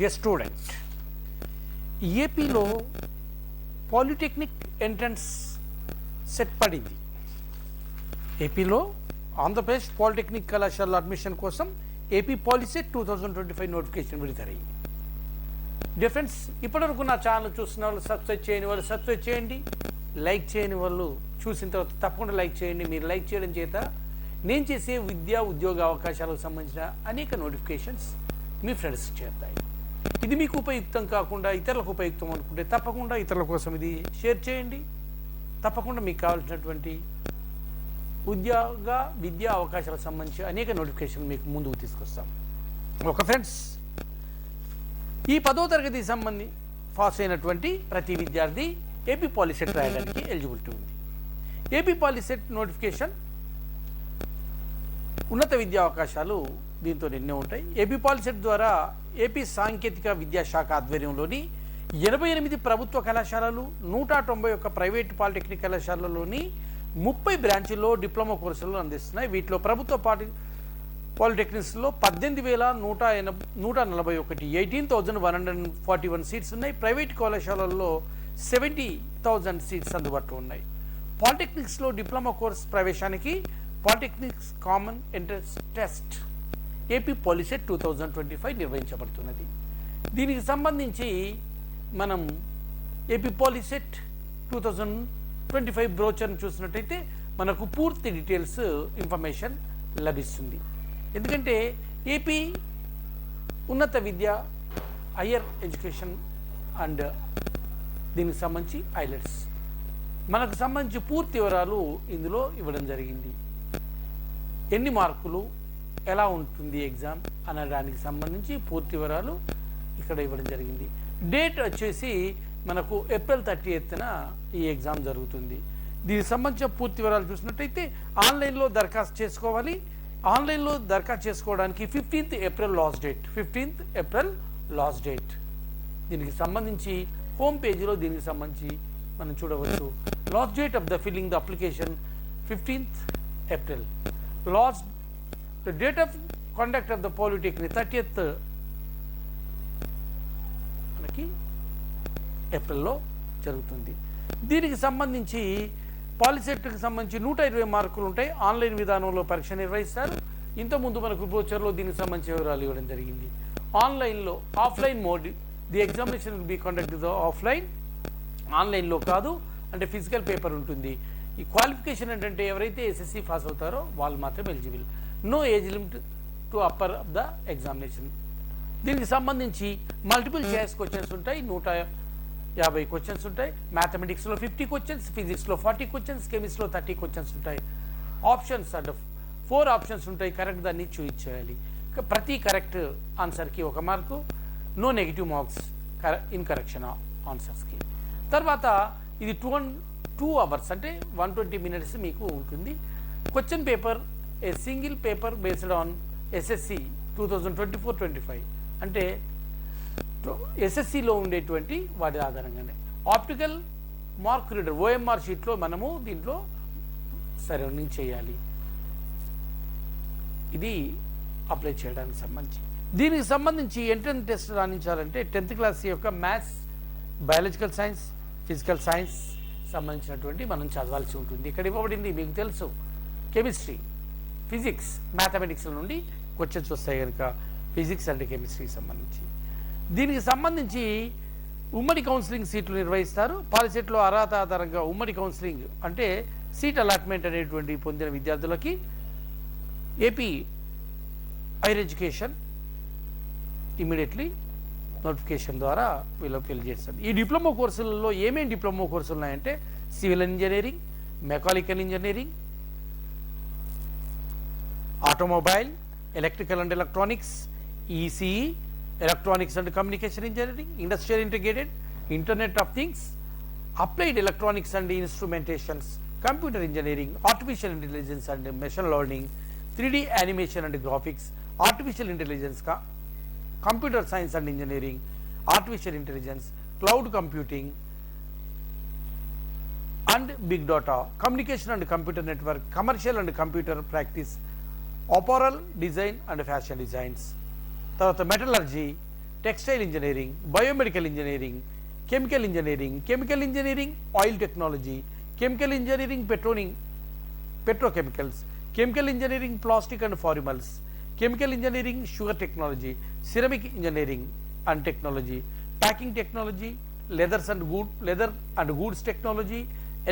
dear student ఏపీలో polytechnic entrance set పడింది ఏపీలో ఆంధ్రప్రదేశ్ పాలిటెక్నిక్ కళాశాలలో అడ్మిషన్ కోసం AP POLYCET two thousand twenty five notification విడుదలయ్యింది difference ఇప్పటివరకు నా ఛానల్ చూసిన వాళ్ళు సబ్స్క్రైబ్ చేయని వాళ్ళు సబ్స్క్రైబ్ చేయండి లైక్ చేయని వాళ్ళు చూసిన తర్వాత తప్పకుండా లైక్ చేయండి మీరు లైక్ చేయడం చేత నేను చేసే విద్యా ఉద్యోగ అవకాశాలకు సంబంధించిన అనేక నోటిఫికేషన్స్ మీ ఫ్రెండ్స్ చేస్తాయి ఇది మీకు ఉపయుక్తం కాకుండా ఇతరులకు ఉపయుక్తం అనుకుంటే తప్పకుండా ఇతరుల కోసం ఇది షేర్ చేయండి తప్పకుండా మీకు కావాల్సినటువంటి ఉద్యోగ విద్యా అవకాశాలకు సంబంధించి అనేక నోటిఫికేషన్ మీకు ముందుకు తీసుకొస్తాం ఒక ఫ్రెండ్స్ ఈ పదో తరగతి సంబంధి పాస్ అయినటువంటి ప్రతి విద్యార్థి ఏపీ పాలిసెట్ రాయడానికి ఎలిజిబిలిటీ ఉంది ఏపీ పాలిసెట్ నోటిఫికేషన్ ఉన్నత విద్యా అవకాశాలు దీంతో నిన్నే ఉంటాయి ఏపీ పాలిసెట్ ద్వారా ఏపీ సాంకేతిక విద్యాశాఖ ఆధ్వర్యంలోని ఎనభై ఎనిమిది ప్రభుత్వ కళాశాలలు నూట తొంభై ఒక్క ప్రైవేటు పాలిటెక్నిక్ కళాశాలలోని ముప్పై బ్రాంచీల్లో డిప్లొమా కోర్సులను అందిస్తున్నాయి వీటిలో ప్రభుత్వ పాటి పాలిటెక్నిక్స్లో పద్దెనిమిది వేల నూట ఎనభై నూట నలభై ఒకటి eighteen thousand one hundred forty one seats ఉన్నాయి ప్రైవేట్ కళాశాలల్లో సెవెంటీ థౌజండ్ సీట్స్ అందుబాటులో ఉన్నాయి పాలిటెక్నిక్స్లో డిప్లొమా కోర్స్ ప్రవేశానికి polytechnics common entrance test AP POLYCET two thousand twenty five నిర్వహించబడుతున్నది దీనికి సంబంధించి మనం AP POLYCET two thousand twenty five బ్రోచర్ని చూసినట్టయితే మనకు పూర్తి డీటెయిల్స్ ఇన్ఫర్మేషన్ లభిస్తుంది ఎందుకంటే ఏపీ ఉన్నత విద్య హయ్యర్ ఎడ్యుకేషన్ అండ్ దీనికి సంబంధించి ఐలెట్స్ మనకు సంబంధించి పూర్తి వివరాలు ఇందులో ఇవ్వడం జరిగింది ఎన్ని మార్కులు ఎలా ఉంటుంది ఎగ్జామ్ అనడానికి సంబంధించి పూర్తి వివరాలు ఇక్కడ ఇవ్వడం జరిగింది డేట్ వచ్చేసి మనకు ఏప్రిల్ థర్టీ ఎయిత్న ఈ ఎగ్జామ్ జరుగుతుంది దీనికి సంబంధించిన పూర్తి వివరాలు చూసినట్టయితే ఆన్లైన్లో దరఖాస్తు చేసుకోవాలి ఆన్లైన్లో దరఖాస్తు చేసుకోవడానికి fifteenth April last date fifteenth April last date దీనికి సంబంధించి హోమ్ పేజీలో దీనికి సంబంధించి మనం చూడవచ్చు last date of the filling the application fifteenth April last The date of conduct of the Polytechnic 30th మనకి ఏప్రిల్లో జరుగుతుంది దీనికి సంబంధించి పాలిసెట్కి సంబంధించి నూట ఇరవై మార్కులు ఉంటాయి ఆన్లైన్ విధానంలో పరీక్ష నిర్వహిస్తారు ఇంతకుముందు మనకు గోచర్లో దీనికి సంబంధించి వివరాలు ఇవ్వడం జరిగింది ఆన్లైన్లో offline mode the examination be conduct the offline ఆన్లైన్లో కాదు అంటే ఫిజికల్ పేపర్ ఉంటుంది ఈ క్వాలిఫికేషన్ ఏంటంటే ఎవరైతే ఎస్ఎస్సి పాస్ అవుతారో వాళ్ళు మాత్రం eligible no age limit to upper of the examination దీనికి సంబంధించి మల్టిపుల్ చాయిస్ క్వశ్చన్స్ ఉంటాయి నూట యాభై క్వశ్చన్స్ ఉంటాయి మ్యాథమెటిక్స్లో ఫిఫ్టీ క్వశ్చన్స్ ఫిజిక్స్లో ఫార్టీ క్వశ్చన్స్ కెమిస్ట్రీలో థర్టీ క్వశ్చన్స్ ఉంటాయి ఆప్షన్స్ అండ్ ఫోర్ ఆప్షన్స్ ఉంటాయి కరెక్ట్ దాన్ని చూజ్ చేయాలి ప్రతి కరెక్ట్ ఆన్సర్కి ఒక మార్కు నో నెగిటివ్ మార్క్స్ కర ఇన్ కరెక్షన్ ఆన్సర్స్కి తర్వాత ఇది టూ టూ అవర్స్ అంటే వన్ ట్వంటీ మినిట్స్ మీకు ఉంటుంది question paper single paper based on SSC two based twenty four twenty five అంటే ఎస్ఎస్సిలో ఉండేటువంటి వాటి ఆధారంగానే ఆప్టికల్ మార్క్ రీడర్ ఓఎంఆర్ షీట్లో మనము దీంట్లో సరౌండింగ్ చేయాలి ఇది అప్లై చేయడానికి సంబంధించి దీనికి సంబంధించి ఎంట్రన్స్ టెస్ట్ రాణించాలంటే టెన్త్ క్లాస్ యొక్క maths biological science physical science సంబంధించినటువంటి మనం చదవాల్సి ఉంటుంది ఇక్కడ ఇవ్వబడింది మీకు తెలుసు కెమిస్ట్రీ ఫిజిక్స్ మ్యాథమెటిక్స్ నుండి క్వశ్చన్స్ వస్తాయి కనుక ఫిజిక్స్ అండ్ కెమిస్ట్రీకి సంబంధించి దీనికి సంబంధించి ఉమ్మడి కౌన్సిలింగ్ సీట్లు నిర్వహిస్తారు పాలసీట్లో అర్హత ఆధారంగా ఉమ్మడి కౌన్సిలింగ్ అంటే సీట్ అలాట్మెంట్ అనేటువంటి పొందిన విద్యార్థులకి AP higher education immediately notification ద్వారా వీళ్ళకి తెలియజేస్తుంది ఈ డిప్లొమా కోర్సులలో ఏమేమి డిప్లొమా కోర్సులు ఉన్నాయంటే civil engineering mechanical engineering automobile, electrical and electronics, ECE, electronics and communication engineering, industrial integrated, internet of things, applied electronics and instrumentations, computer engineering, artificial intelligence and machine learning, 3D animation and graphics, artificial intelligence, computer science and engineering, artificial intelligence, cloud computing and big data, communication and computer network, commercial and computer practice, apparel design and fashion designs tarvata metallurgy textile engineering biomedical engineering chemical engineering chemical engineering oil technology chemical engineering petroning petrochemicals chemical engineering plastic and formals, chemical engineering sugar technology ceramic engineering and technology packing technology leathers and wood leather and goods technology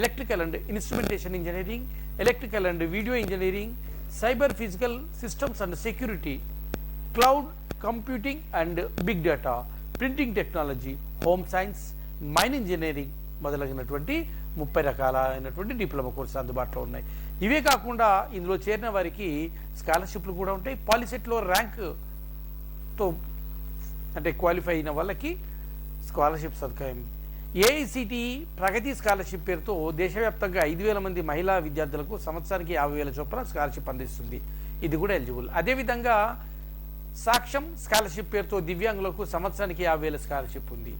electrical and instrumentation engineering electrical and video engineering cyber physical systems and security cloud computing and big data printing technology home science mine engineering మొదలగినటువంటి ముప్పై రకాలైనటువంటి diploma కోర్సులు అందుబాటులో ఉన్నాయి ఇవే కాకుండా ఇందులో చేరిన వారికి స్కాలర్షిప్లు కూడా ఉంటాయి పాలిసెట్లో ర్యాంక్తో అంటే క్వాలిఫై అయిన వాళ్ళకి స్కాలర్షిప్ సదుపాయం ఏఐసిటి ప్రగతి స్కాలర్షిప్ పేరుతో దేశవ్యాప్తంగా ఐదు వేల మంది మహిళా విద్యార్థులకు సంవత్సరానికి యాభై వేల చొప్పున స్కాలర్షిప్ అందిస్తుంది ఇది కూడా ఎలిజిబుల్ అదేవిధంగా సాక్ష్యం స్కాలర్షిప్ పేరుతో దివ్యాంగులకు సంవత్సరానికి యాభై వేల స్కాలర్షిప్ ఉంది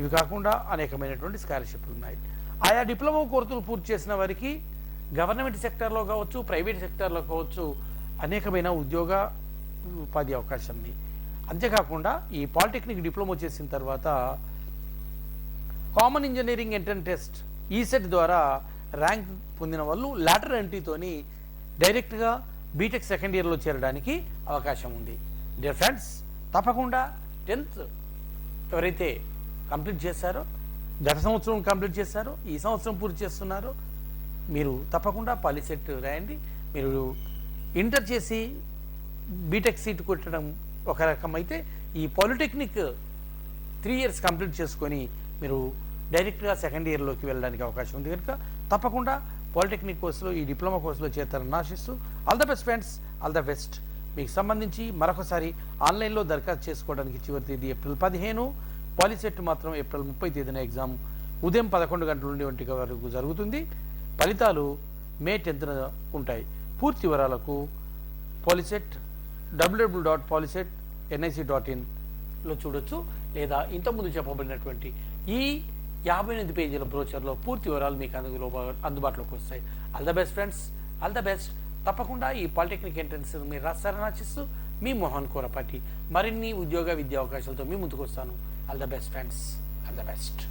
ఇవి కాకుండా అనేకమైనటువంటి స్కాలర్షిప్లు ఉన్నాయి ఆయా డిప్లొమా కోర్సులు పూర్తి చేసిన వారికి గవర్నమెంట్ సెక్టార్లో కావచ్చు ప్రైవేట్ సెక్టార్లో కావచ్చు అనేకమైన ఉద్యోగ ఉపాధి అవకాశం ఉంది అంతేకాకుండా ఈ పాలిటెక్నిక్ డిప్లొమా చేసిన తర్వాత common engineering entrance test ECET e e ద్వారా ర్యాంక్ పొందిన వాళ్ళు లాటర్ ఎంట్రీతోని డైరెక్ట్గా బీటెక్ సెకండ్ ఇయర్లో చేరడానికి అవకాశం ఉంది డియర్ ఫ్రెండ్స్ తప్పకుండా టెన్త్ ఎవరైతే కంప్లీట్ చేశారో గత సంవత్సరం కంప్లీట్ చేశారో ఈ సంవత్సరం పూర్తి చేస్తున్నారో మీరు తప్పకుండా పాలిసెట్ రాయండి మీరు ఇంటర్ చేసి బీటెక్ సీట్ కొట్టడం ఒక రకం అయితే ఈ పాలిటెక్నిక్ త్రీ ఇయర్స్ కంప్లీట్ చేసుకొని మీరు డైరెక్ట్గా సెకండ్ ఇయర్లోకి వెళ్ళడానికి అవకాశం ఉంది కనుక తప్పకుండా పాలిటెక్నిక్ కోర్సులో ఈ డిప్లొమా కోర్సులో చేస్తారని ఆశిస్తూ all the best friends all the best మీకు సంబంధించి మరొకసారి ఆన్లైన్లో దరఖాస్తు చేసుకోవడానికి చివరి తేదీ ఏప్రిల్ పదిహేను పాలిసెట్ మాత్రం ఏప్రిల్ ముప్పై తేదీన ఎగ్జామ్ ఉదయం పదకొండు గంటల నుండి ఒంటి వరకు జరుగుతుంది ఫలితాలు మే టెన్త్న ఉంటాయి పూర్తి వివరాలకు POLYCET W W dot POLYCET NIC dot ఇన్లో చూడొచ్చు లేదా ఇంతకుముందు చెప్పబడినటువంటి ఈ యాభై ఎనిమిది పేజీల బ్రోచర్లో పూర్తి వివరాలు మీకు అందులో అందుబాటులోకి వస్తాయి all the best friends all the best తప్పకుండా ఈ పాలిటెక్నిక్ ఎంట్రన్స్ మీరు రాస్తారని ఆశిస్తూ మీ మోహన్ కూరపాటి మరిన్ని ఉద్యోగ విద్యా అవకాశాలతో మీ ముందుకు వస్తాను all the best friends all the best